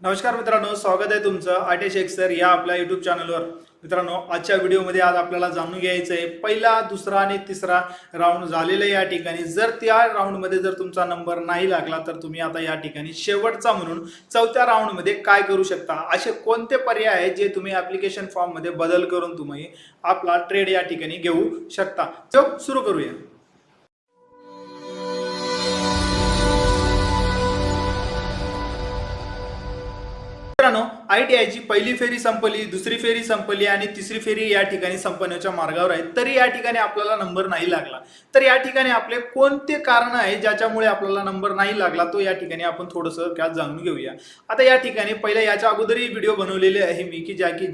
नमस्कार मित्रांनो स्वागत आहे तुमचं आटे शेख सर या आपल्या युट्यूब चॅनलवर मित्रांनो आजच्या व्हिडिओमध्ये आज आपल्याला जाणून घ्यायचं आहे पहिला दुसरा आणि तिसरा राऊंड झालेला या ठिकाणी. जर त्या राऊंडमध्ये जर तुमचा नंबर नाही लागला तर तुम्ही आता या ठिकाणी शेवटचा म्हणून चौथ्या राऊंडमध्ये काय करू शकता? असे कोणते पर्याय आहेत जे तुम्ही ऍप्लिकेशन फॉर्ममध्ये बदल करून तुम्ही आपला ट्रेड या ठिकाणी घेऊ शकता? तो सुरू करूया. आय टी आयची पहिली फेरी संपली दुसरी फेरी संपली आणि तिसरी फेरी या ठिकाणी संपण्याच्या मार्गावर आहे. तरी या ठिकाणी आपल्याला नंबर नाही लागला. तर या ठिकाणी आपले कोणते कारण आहे ज्याच्यामुळे आपल्याला नंबर नाही लागला तो या ठिकाणी आपण थोडंसं त्यात जाणून घेऊया. आता या ठिकाणी पहिल्या याच्या अगोदरही व्हिडिओ बनवलेले आहे मी की ज्या की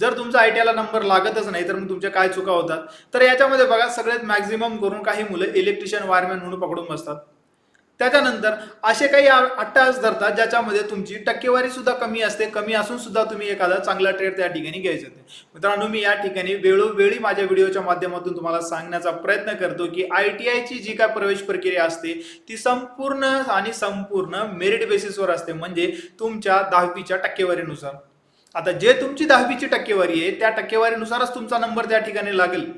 जर तुमचा आय टी आयला नंबर लागतच नाही तर मग तुमच्या काय चुका होतात? तर याच्यामध्ये बघा सगळ्यात मॅक्झिमम करून काही मुलं इलेक्ट्रिशियन वायरमॅन म्हणून पकडून बसतात. त्याच्यानंतर असे काही अट्टास धरतात ज्याच्यामध्ये तुमची टक्केवारी सुद्धा कमी असते. कमी असून सुद्धा तुम्ही एखादा चांगला ट्रेड त्या ठिकाणी घ्यायचं ते मित्रांनो मी या ठिकाणी वेळोवेळी माझ्या व्हिडिओच्या माध्यमातून तुम्हाला सांगण्याचा प्रयत्न करतो की आय टी आयची जी काय प्रवेश प्रक्रिया असते ती संपूर्ण आणि संपूर्ण मेरिट बेसिसवर असते. म्हणजे तुमच्या दहावीच्या टक्केवारीनुसार. आता जे तुमची दहावीची टक्केवारी आहे त्या टक्केवारीनुसारच तुमचा नंबर त्या ठिकाणी लागेल.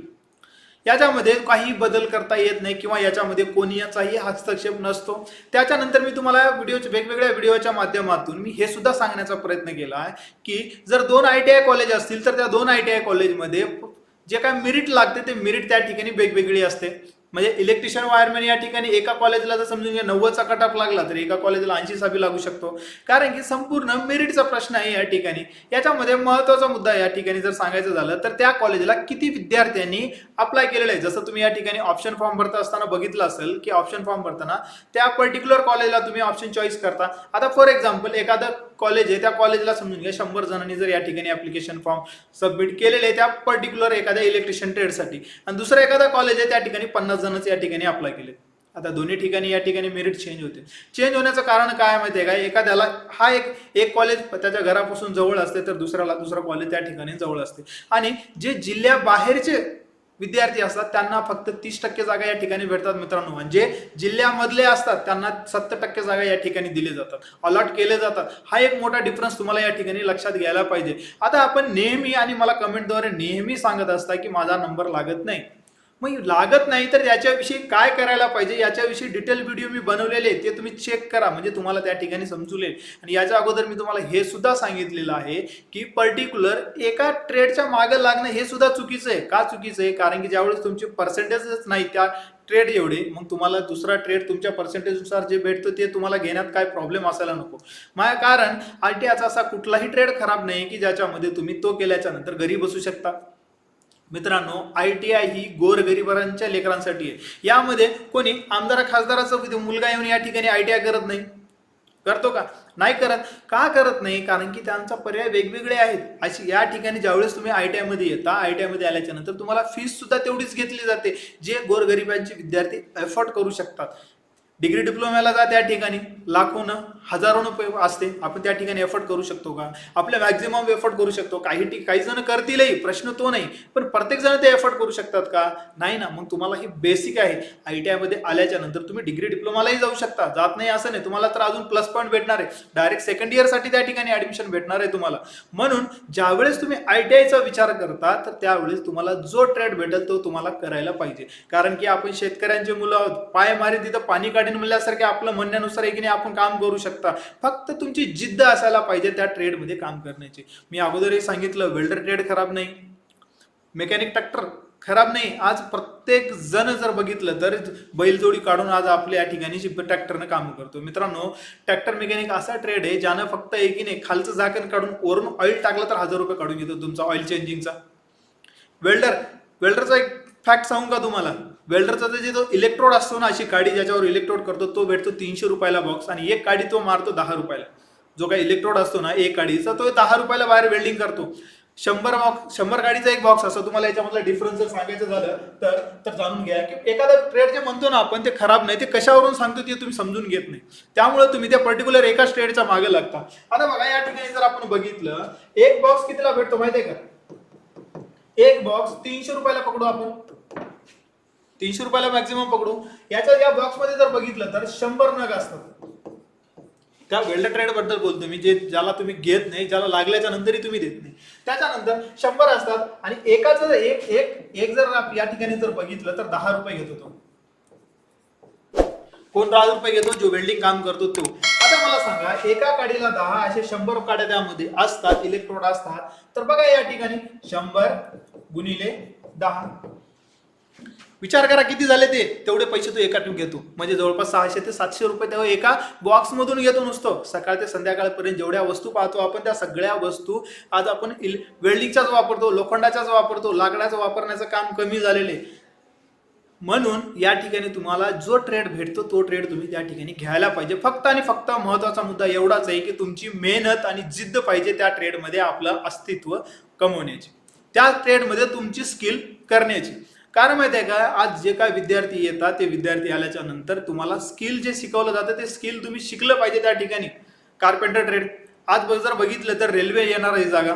याच्यामध्ये काही बदल करता येत नाही किंवा याच्यामध्ये कोणीचाही हस्तक्षेप नसतो. त्याच्यानंतर मी तुम्हाला व्हिडिओच्या वेगवेगळ्या व्हिडिओच्या माध्यमातून मी हे सुद्धा सांगण्याचा प्रयत्न केला आहे की जर दोन आय टी आय कॉलेज असतील तर त्या दोन आय टी आय कॉलेजमध्ये जे काय मेरिट लागते ते मेरिट त्या ठिकाणी वेगवेगळी असते. म्हणजे इलेक्ट्रिशियन वायरमॅन या ठिकाणी एका कॉलेजला जर समजून घ्या नव्वदचा कट ऑफ लागला तर एका कॉलेजला ऐंशी सावी लागू शकतो. कारण की संपूर्ण मेरिटचा प्रश्न आहे या ठिकाणी. याच्यामध्ये महत्त्वाचा मुद्दा या ठिकाणी जर सांगायचं झालं तर त्या कॉलेजला किती विद्यार्थ्यांनी अप्लाय केलेलं आहे? जसं तुम्ही या ठिकाणी ऑप्शन फॉर्म भरता असताना बघितलं असेल की ऑप्शन फॉर्म भरताना त्या पर्टिक्युलर कॉलेजला तुम्ही ऑप्शन चॉईस करता. आता फॉर एक्झाम्पल एखादं कॉलेज आहे त्या कॉलेजला समजून घ्या. शंभर जणांनी जर या ठिकाणी ऍप्लिकेशन फॉर्म सबमिट केलेले आहे त्या पर्टिक्युलर एखाद्या इलेक्ट्रिशियन ट्रेडसाठी आणि दुसरं एखादा कॉलेज आहे त्या ठिकाणी पन्नास जणच या ठिकाणी अप्लाय केले आता दोन्ही ठिकाणी या ठिकाणी मेरिट चेंज होते. चेंज होण्याचं कारण काय माहिती आहे का? एखाद्याला हा एक एक कॉलेज त्याच्या घरापासून जवळ असते तर दुसऱ्याला दुसरा कॉलेज त्या ठिकाणी जवळ असते. आणि जे जिल्ह्याबाहेरचे विद्यार्थी असतात त्यांना फक्त तीस टक्के जागा या ठिकाणी भेटतात मित्रांनो. म्हणजे जिल्ह्यामधले असतात त्यांना सत्तर टक्के जागा या ठिकाणी दिले जातात अलॉट केले जातात. हा एक मोठा डिफरन्स तुम्हाला या ठिकाणी लक्षात घ्यायला पाहिजे. आता आपण नेहमी आणि मला कमेंटद्वारे नेहमी सांगत असता की माझा नंबर लागत नाही. मग लागत नाही तर याच्याविषयी काय करायला पाहिजे? याच्याविषयी डिटेल व्हिडिओ मी बनवलेले आहेत ते तुम्ही चेक करा. म्हणजे तुम्हाला त्या ठिकाणी समजू आणि याच्या अगोदर मी तुम्हाला हे सुद्धा सांगितलेलं आहे की पर्टिक्युलर एका ट्रेडच्या मागे लागणं हे सुद्धा चुकीचं आहे. का चुकीचं आहे? कारण की ज्यावेळेस तुमचे पर्सेंटेजच नाही त्या ट्रेड एवढे मग तुम्हाला दुसरा ट्रेड तुमच्या पर्सेंटेजनुसार जे भेटतं ते तुम्हाला घेण्यात काय प्रॉब्लेम असायला नको. माझ्या कारण आर टी आयचा असा कुठलाही ट्रेड खराब नाही की ज्याच्यामध्ये तुम्ही तो केल्याच्यानंतर घरी बसू शकता. मित्रांनो आय टी आय ही गोरगरिबांच्या लेकरांसाठी आहे. यामध्ये कोणी आमदार खासदाराचा मुलगा येऊन या ठिकाणी आय टी आय करत नाही. करतो का? नाही करत. का करत नाही? कारण की त्यांचा पर्याय वेगवेगळे आहेत. अशी या ठिकाणी ज्यावेळेस तुम्ही आय टी आयमध्ये येता आय टी आयमध्ये आल्याच्यानंतर तुम्हाला फीस सुद्धा तेवढीच घेतली जाते जे गोरगरिबांचे विद्यार्थी एफर्ट करू शकतात. डिग्री डिप्लोम्याला जा त्या ठिकाणी. लाखोनं हजारो रुपये असते आपण त्या ठिकाणी एफर्ट करू शकतो का? आपल्या मॅक्झिमम एफर्ट करू शकतो. काही ठिक काही जण करतीलही प्रश्न तो नाही. पण प्रत्येक जण ते एफर्ट करू शकतात का? नाही ना. मग तुम्हाला हे बेसिक आहे. आय टी आयमध्ये आल्याच्यानंतर तुम्ही डिग्री डिप्लोमालाही जाऊ शकता. जात नाही असं नाही. तुम्हाला तर अजून प्लस पॉईंट भेटणार आहे. डायरेक्ट सेकंड इयरसाठी त्या ठिकाणी ऍडमिशन भेटणार आहे तुम्हाला. म्हणून ज्यावेळेस तुम्ही आय टी आयचा विचार करता तर त्यावेळेस तुम्हाला जो ट्रेड भेटेल तो तुम्हाला करायला पाहिजे. कारण की आपण शेतकऱ्यांचे मुलं आहोत. पाय मारे तिथं पाणी काढीन म्हणल्यासारखे आपलं म्हणण्यानुसार आहे की नाही आपण काम करू शकता. फक्त तुमची जिद्द असायला पाहिजे त्या ट्रेडमध्ये काम करण्याची. मी अगोदरही सांगितलं वेल्डर ट्रेड खराब नाही. मेकॅनिक ट्रॅक्टर खराब नाही. आज प्रत्येक जण जर बघितलं तर बैलजोडी काढून आज आपल्या या ठिकाणी ट्रॅक्टरनं काम करतो. मित्रांनो ट्रॅक्टर मेकॅनिक असा ट्रेड आहे ज्यानं फक्त एक नाही खालचं झाकण काढून वरून ऑइल टाकलं तर हजार रुपये काढून घेतो तुमचा ऑइल चेंजिंगचा वेल्डर वेल्डरचा एक फॅक्ट सांगू का तुम्हाला? वेल्डरचा जे तो इलेक्ट्रोड असतो ना अशी काडी ज्याच्यावर इलेक्ट्रोड करतो तो भेटतो तीनशे रुपयाला बॉक्स आणि एक काडी तो मारतो दहा रुपयाला. जो काही इलेक्ट्रोड असतो ना एक काडीचा तो दहा रुपयाला बाहेर वेल्डिंग करतो. शंभर बॉक्स शंभर गाडीचा एक बॉक्स असतो. तुम्हाला याच्यामधला डिफरन्स जर सांगायचं झालं तर तर जाणून घ्या की एखादा ट्रेड जे म्हणतो ना आपण ते खराब नाही. ते कशावरून सांगतो ते तुम्ही समजून घेत नाही. त्यामुळे तुम्ही त्या पर्टिक्युलर एकाच ट्रेडच्या मागे लागता. आता बघा या ठिकाणी जर आपण बघितलं एक बॉक्स कितीला भेटतो माहितीये का? एक बॉक्स तीनशे रुपयाला पकडू आपण. तीनशे रुपयाला मॅक्झिमम पकडू. याच्या या बॉक्समध्ये जर बघितलं तर शंभर नग असतात. त्या वेल्डर ट्रेडबद्दल बोलतो मी जे ज्याला तुम्ही घेत नाही ज्याला लागल्याच्या नंतरही तुम्ही देत नाही. त्याच्यानंतर शंभर असतात आणि एकाचं एक एक एक जर या ठिकाणी जर बघितलं तर दहा रुपये घेत होतो कोण दहा रुपये घेतो? जो वेल्डिंग काम करतो तो. आता मला सांगा एका काडीला दहा असे शंभर काड्या त्यामध्ये असतात इलेक्ट्रोड असतात. तर बघा या ठिकाणी शंभर गुणिले दहा. विचार करा किती झाले ते. तेवढे पैसे तो एका घेतो. म्हणजे जवळपास सहाशे ते सातशे रुपये तेव्हा एका बॉक्स मधून घेतो नुसतो. सकाळ ते संध्याकाळपर्यंत जेवढ्या वस्तू पाहतो आपण त्या सगळ्या वस्तू आज आपण इल- वेल्डिंगच्याच वापरतो लोखंडाच्याच वापरतो लाकडाचं वापरण्याचं काम कमी झालेलं आहे. म्हणून या ठिकाणी तुम्हाला जो ट्रेड भेटतो तो ट्रेड तुम्ही त्या ठिकाणी घ्यायला पाहिजे. फक्त आणि फक्त महत्त्वाचा मुद्दा एवढाच आहे की तुमची मेहनत आणि जिद्द पाहिजे त्या ट्रेडमध्ये आपलं अस्तित्व कमवण्याची. त्या ट्रेडमध्ये तुमची स्किल करण्याची. कारण माहिती आहे का? आज जे काय विद्यार्थी येतात ते विद्यार्थी आल्याच्यानंतर तुम्हाला स्किल जे शिकवलं जातं ते स्किल तुम्ही शिकलं पाहिजे त्या ठिकाणी. कार्पेंटर ट्रेड आज जर बघितलं तर रेल्वे येणार आहे जागा.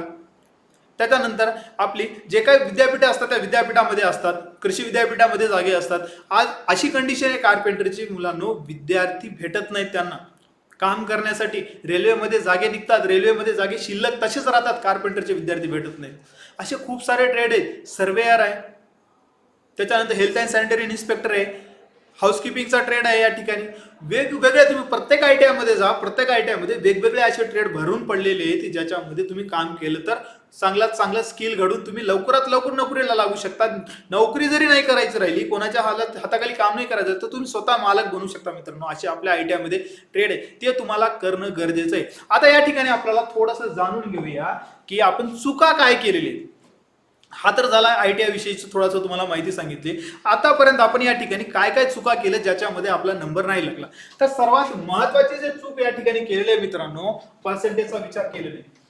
त्याच्यानंतर आपली जे काही विद्यापीठे असतात त्या विद्यापीठामध्ये असतात कृषी विद्यापीठामध्ये जागे असतात. आज अशी कंडिशन आहे कार्पेंटरची मुलांनो विद्यार्थी भेटत नाहीत त्यांना. काम करण्यासाठी रेल्वेमध्ये जागे निघतात रेल्वेमध्ये जागे शिल्लक तसेच राहतात कार्पेंटरचे विद्यार्थी भेटत नाहीत. असे खूप सारे ट्रेड आहेत. सर्वेअर आहे. त्याच्यानंतर हेल्थ अँड सॅनिटरी इन्स्पेक्टर आहे. हाऊसकीपिंगचा ट्रेड आहे या ठिकाणी. वेगवेगळ्या तुम्ही प्रत्येक आय टी आयमध्ये जा प्रत्येक आय टी आयमध्ये वेगवेगळे असे ट्रेड भरून पडलेले आहेत की ज्याच्यामध्ये तुम्ही काम केलं तर चांगल्यात चांगला स्किल घडून तुम्ही लवकरात लवकर नोकरीला लागू शकता. नोकरी जरी नाही करायची राहिली कोणाच्या हातात हाताखाली काम नाही करायचं तर तुम्ही स्वतः मालक बनू शकता मित्रांनो. असे आपल्या आय टी आयमध्ये ट्रेड आहे. ते तुम्हाला करणं गरजेचं आहे. आता या ठिकाणी आपल्याला थोडंसं जाणून घेऊया की आपण चुका काय केलेली आहेत. हा तर झाला आय टी आय विषयीची थोडासा तुम्हाला माहिती सांगितली. आतापर्यंत आपण या ठिकाणी काय काय चुका केल्या ज्याच्यामध्ये आपला नंबर नाही लागला. तर सर्वात महत्वाची जे चूक या ठिकाणी केलेली आहे मित्रांनो पर्सेंटेजचा विचार केलेला आहे.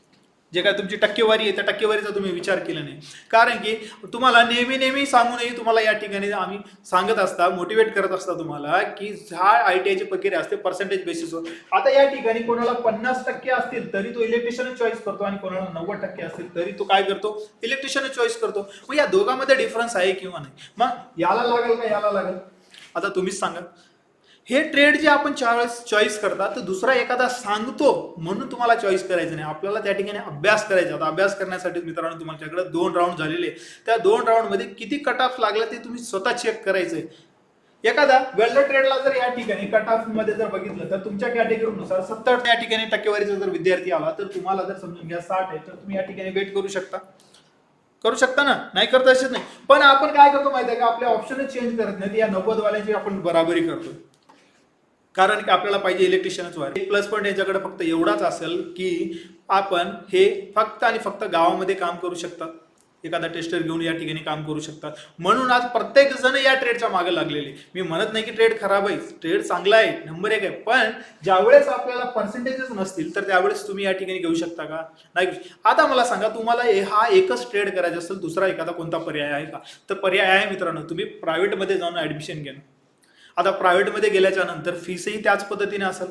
जे काय तुमची टक्केवारी आहे त्या टक्केवारीचा तुम्ही विचार केला नाही. कारण की तुम्हाला नेहमी नेहमी सांगूनही तुम्हाला या ठिकाणी आम्ही सांगत असता मोटिवेट करत असता तुम्हाला की हा आय टी आयची प्रक्रिया असते पर्सेंटेज बेसिसवर आता या ठिकाणी कोणाला पन्नास टक्के असतील तरी तो इलेक्ट्रिशियन चॉईस करतो आणि कोणाला नव्वद टक्के असतील तरी तो काय करतो? इलेक्ट्रिशियन चॉईस करतो. मग या दोघांमध्ये डिफरन्स आहे किंवा नाही? मग याला लागेल का याला लागेल? आता तुम्हीच सांगा. हे ट्रेड जे आपण चॉईस चॉईस करता तर दुसरा एखादा सांगतो म्हणून तुम्हाला चॉईस करायचं नाही. आपल्याला त्या ठिकाणी अभ्यास करायचा होता. अभ्यास करण्यासाठी मित्रांनो तुमच्याकडे दोन राऊंड झालेले त्या दोन राऊंडमध्ये किती कट ऑफ लागला ते तुम्ही स्वतः चेक करायचंय एखादा वेल्डर ट्रेडला जर या ठिकाणी कट ऑफमध्ये जर बघितलं तर तुमच्या कॅटेगरीनुसार सत्तर या ठिकाणी टक्केवारीचा जर विद्यार्थी आला तर तुम्हाला जर समजून घ्या साठ आहे तर तुम्ही या ठिकाणी वेट करू शकता. करू शकता ना? नाही करता असेच नाही. पण आपण काय करतो माहिती आहे का? आपले ऑप्शनच चेंज करत नाही. या नव्वद वाल्यांची आपण बराबरी करतो कारण की आपल्याला पाहिजे इलेक्ट्रिशियनच व्हायला एक प्लस पॉईंट याच्याकडे फक्त एवढाच असेल की आपण हे फक्त आणि फक्त गावामध्ये काम करू शकतात एखादा टेस्टर घेऊन या ठिकाणी काम करू शकतात म्हणून आज प्रत्येक जण या ट्रेडच्या मागे लागलेले. मी म्हणत नाही की ट्रेड खराब आहे. ट्रेड चांगला आहे. नंबर एक आहे. पण ज्यावेळेस आपल्याला पर्सेंटेजेस नसतील तर त्यावेळेस तुम्ही या ठिकाणी घेऊ शकता का? नाही आता मला सांगा तुम्हाला हा एकच ट्रेड करायचा असेल दुसरा एखादा कोणता पर्याय आहे का? तर पर्याय आहे मित्रांनो तुम्ही प्रायव्हेटमध्ये जाऊन ऍडमिशन घेणं. आता प्रायव्हेटमध्ये गेल्याच्यानंतर फीसही त्याच पद्धतीने असेल.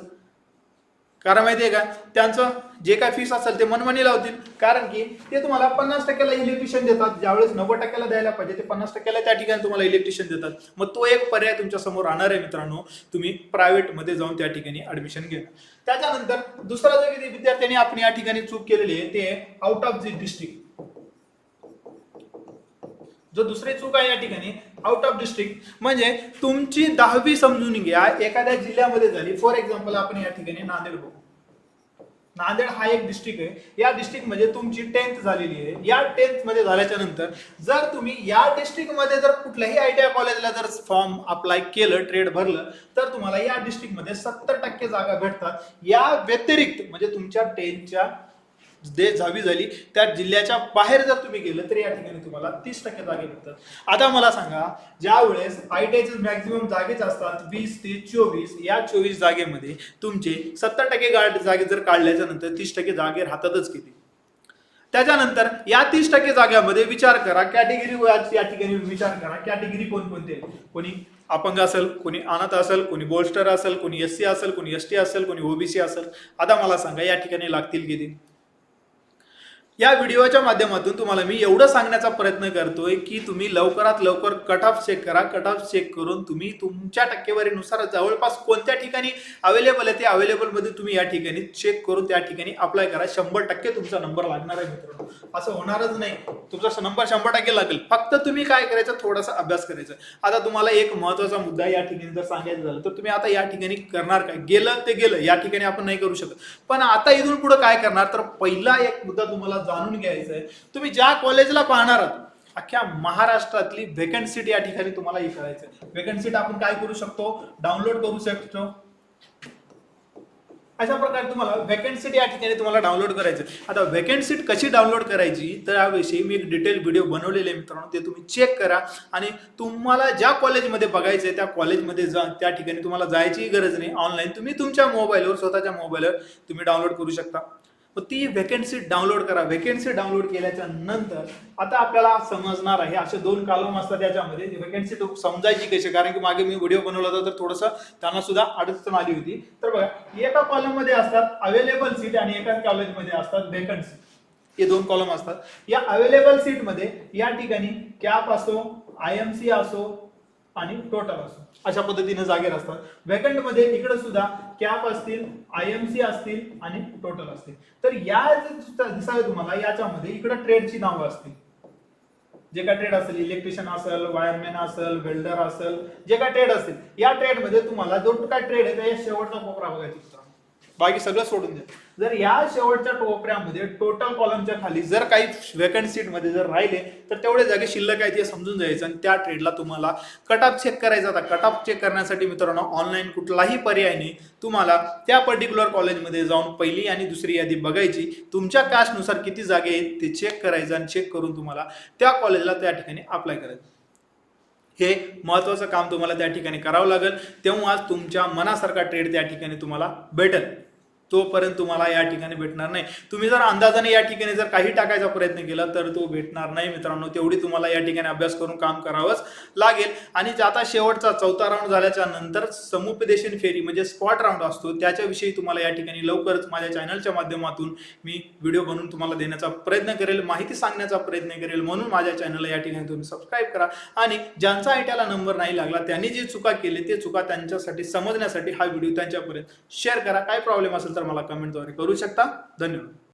कारण माहिती आहे का? त्यांचं जे काय फीस असेल ते मनमानी लावतील. कारण की ते तुम्हाला पन्नास टक्क्याला इलेक्ट्रिशियन देतात. ज्यावेळेस नव्वद टक्क्याला द्यायला पाहिजे ते पन्नास टक्क्याला त्या ठिकाणी तुम्हाला इलेक्ट्रिशियन देतात. मग तो एक पर्याय तुमच्यासमोर राहणार आहे मित्रांनो. तुम्ही प्रायव्हेटमध्ये जाऊन त्या ठिकाणी ऍडमिशन घ्या. त्याच्यानंतर दुसरा जो किती विद्यार्थ्यांनी आपण या ठिकाणी चूक केलेली आहे ते आउट ऑफ दी डिस्ट्रिक्ट जो दुसरी चूक आहे या ठिकाणी आउट ऑफ डिस्ट्रिक्ट म्हणजे तुमची दहावी समजून घ्या एखाद्या जिल्ह्यामध्ये झाली. फॉर एक्झाम्पल आपण या ठिकाणी नांदेड बघू. नांदेड हा एक डिस्ट्रिक्ट आहे. या डिस्ट्रिक्टमध्ये तुमची टेन्थ झालेली आहे. या टेन्थमध्ये झाल्याच्यानंतर जर तुम्ही या डिस्ट्रिक्टमध्ये जर कुठल्याही आय टी आय कॉलेजला जर फॉर्म अप्लाय केलं ट्रेड भरलं तर तुम्हाला या डिस्ट्रिक्टमध्ये सत्तर टक्के जागा भेटतात. या व्यतिरिक्त म्हणजे तुमच्या टेन्थच्या जे जावी झाली. त्या जिल्ह्याच्या बाहेर जर तुम्ही गेलं तर या ठिकाणी तुम्हाला तीस टक्के जागे भेटतात आता मला सांगा ज्या वेळेस आय टी आयचे मॅक्झिमम जागेच असतात वीस ते चोवीस या चोवीस जागेमध्ये तुमचे सत्तर टक्के जागे जर काढल्याच्या नंतर तीस टक्के जागे राहतातच किती? त्याच्यानंतर या तीस टक्के जाग्यामध्ये विचार करा कॅटेगरी या ठिकाणी विचार करा कॅटेगरी कोणकोणते कोणी अपंग असेल कोणी अनाथ असेल कोणी बोल्स्टर असेल कोणी एस सी असेल कोणी एस टी असेल कोणी ओबीसी असेल. आता मला सांगा या ठिकाणी लागतील किती? या व्हिडिओच्या माध्यमातून तुम्हाला मी एवढं सांगण्याचा प्रयत्न करतोय की तुम्ही लवकरात लवकर कट ऑफ चेक करा. कट ऑफ चेक करून तुम्ही तुमच्या टक्केवारीनुसार जवळपास कोणत्या ठिकाणी अवेलेबल आहे ते अवेलेबलमध्ये तुम्ही या ठिकाणी चेक करून त्या ठिकाणी अप्लाय करा. शंभर टक्के तुमचा नंबर लागणार आहे मित्रांनो. असं होणारच नाही. तुमचा नंबर शंभर टक्के लागेल. फक्त तुम्ही काय करायचं? थोडासा अभ्यास करायचा. आता तुम्हाला एक महत्त्वाचा मुद्दा या ठिकाणी जर सांगायचं झालं तर तुम्ही आता या ठिकाणी करणार काय? गेलं ते गेलं. या ठिकाणी आपण नाही करू शकत. पण आता इथून पुढे काय करणार? तर पहिला एक मुद्दा तुम्हाला जाणून घ्यायचं आहे तुम्ही ज्या कॉलेजला पाहणार आहात अख्ख्या महाराष्ट्रातली वेकंट सीट या ठिकाणी तुम्हाला हे करायचं आहे वेकंट सीट आपण काय करू शकतो? डाउनलोड करू शकतो. अशा प्रकारे तुम्हाला वेकंट सीट या ठिकाणी तुम्हाला डाउनलोड करायचं आता वेकंट सीट कशी डाउनलोड करायची? तर याविषयी मी एक डिटेल व्हिडिओ बनवलेले आहे मित्रांनो. ते तुम्ही चेक करा. आणि तुम्हाला ज्या कॉलेजमध्ये बघायचं आहे त्या कॉलेजमध्ये जा त्या ठिकाणी तुम्हाला जायची गरज नाही. ऑनलाईन तुम्ही तुमच्या मोबाईलवर स्वतःच्या मोबाईलवर तुम्ही डाउनलोड करू शकता. मग ती वेकन्सी डाउनलोड करा. वेकन्सी डाउनलोड केल्याच्यानंतर आता आपल्याला समजणार आहे असे दोन कॉलम असतात याच्यामध्ये वेकन्सी समजायची कशी? कारण की मागे मी व्हिडिओ बनवला होता तर थोडंसं त्यांना सुद्धा अडचण आली होती. तर बघा एका कॉलममध्ये असतात अवेलेबल सीट आणि एका कॉलेजमध्ये असतात वेकन्सी हे दोन कॉलम असतात. या अवेलेबल सीटमध्ये या ठिकाणी कॅप असो आय एम सी असो आणि टोटल असतो. अशा पद्धतीने जागेर असतात. वेकंटमध्ये इकडे सुद्धा कॅप असतील आय एम सी असतील आणि टोटल असतील. तर या दिसावे तुम्हाला याच्यामध्ये इकडे ट्रेडची नावं असतील. जे काय ट्रेड असेल इलेक्ट्रिशियन असेल वायरमॅन असेल वेल्डर असेल जे काय ट्रेड असतील या ट्रेडमध्ये तुम्हाला जो काय ट्रेड आहे त्या शेवटचा कोपरा बघायचा बाकी सगळं सोडून द्या जर या शेवटच्या टोपऱ्यामध्ये टोटल कॉलमच्या खाली जर काही वेकंट सीटमध्ये जर राहिले तर तेवढे जागे शिल्लक आहे ते समजून जायचं आणि त्या ट्रेडला तुम्हाला कट ऑफ चेक करायचा होता कट ऑफ चेक करण्यासाठी मित्रांनो ऑनलाईन कुठलाही पर्याय नाही. तुम्हाला त्या पर्टिक्युलर कॉलेजमध्ये जाऊन पहिली आणि दुसरी यादी बघायची. तुमच्या कास्टनुसार किती जागे आहेत ते चेक करायचं आणि चेक करून तुम्हाला त्या कॉलेजला त्या ठिकाणी अप्लाय करायचं. हे महत्वाचं काम तुम्हाला त्या ठिकाणी करावं लागेल. तेव्हा तुमच्या मनासारखा ट्रेड त्या ठिकाणी तुम्हाला भेटेल. तोपर्यंत तुम्हाला या ठिकाणी भेटणार नाही. तुम्ही जर अंदाजाने या ठिकाणी जर काही टाकायचा प्रयत्न केला तर तो भेटणार नाही मित्रांनो. तेवढी तुम्हाला या ठिकाणी अभ्यास करून काम करावंच लागेल. आणि आता शेवटचा चौथा राऊंड झाल्याच्यानंतर समुपदेशन फेरी म्हणजे स्पॉट राऊंड असतो त्याच्याविषयी तुम्हाला या ठिकाणी लवकरच माझ्या चॅनलच्या माध्यमातून मी व्हिडिओ बनवून तुम्हाला देण्याचा प्रयत्न करेल माहिती सांगण्याचा प्रयत्न करेल. म्हणून माझ्या चॅनलला या ठिकाणी तुम्ही सबस्क्राईब करा. आणि ज्यांचा आयट्याला नंबर नाही लागला त्यांनी जे चुका केले ते चुका त्यांच्यासाठी समजण्यासाठी हा व्हिडिओ त्यांच्यापर्यंत शेअर करा. काय प्रॉब्लेम असेल तर मला कमेंटद्वारे करू शकता. धन्यवाद.